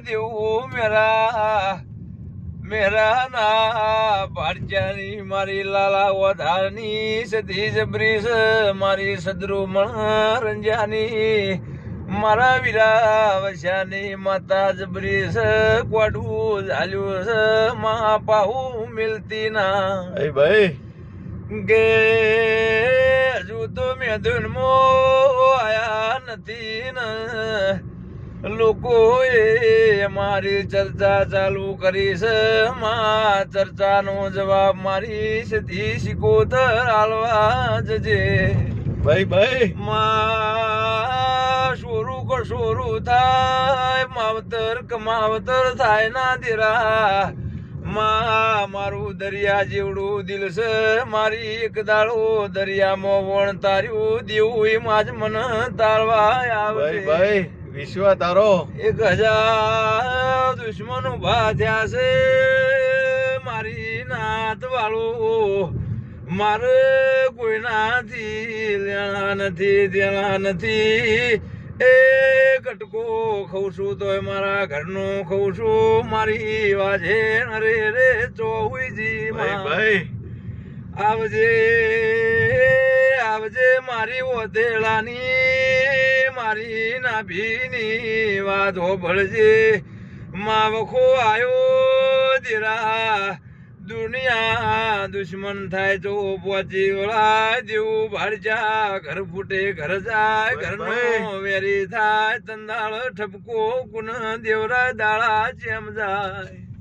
દેવું મેરા મેરા ના પાડજાની મારી લાલા વધારની સધી જબરીસ મારી સદરુ રંજાની મારા વીરા વસ્યાની માતા જબરીસ કોડું ઝાલ્યું છે મા પાહુ મિલતી ના એ ભાઈ કે હજુ તો મેદુન મો આયા નથી ને લોકોએ મારી ચર્ચા ચાલુ કરી છે. માં ચર્ચાનો જવાબ મારી સીધી સિકોતર આલવા જજે ભાઈ ભાઈ. માં શોરું કો શોરું થાય માવતર કમાવતર થાય ના દેરા. માં મારું દરિયા જેવડું દિલ છે મારી એક દાડો દરિયામાં વણ તાર્યું દેવું એમાં જ મને તારવા ભાઈ આવે. ભાઈ. વિશ્વ તારો. એક હજાર દુશ્મનો થયા છે. મારી નાથ વાળો. મારે કોઈનાથી લેણા નથી દેણા નથી. એ કટકો ખઉં છું તોય મારા ઘરનું ખઉં છું. મારી વાજે રે રે ચોવીજી ભાઈ ભાઈ. આવજે આવજે મારી ઓધેડાની મારી નાભીની વાધો ભળજે. માવખો આયો દીરા. દુનિયા દુશ્મન થાય તો પહોંચી વળાય જેવું ભાડજા ઘર ફૂટે ઘર જાય ઘરનો વેરી થાય. તંદાળ ઠપકો કુન દેવરા દાળા જેમ જાય.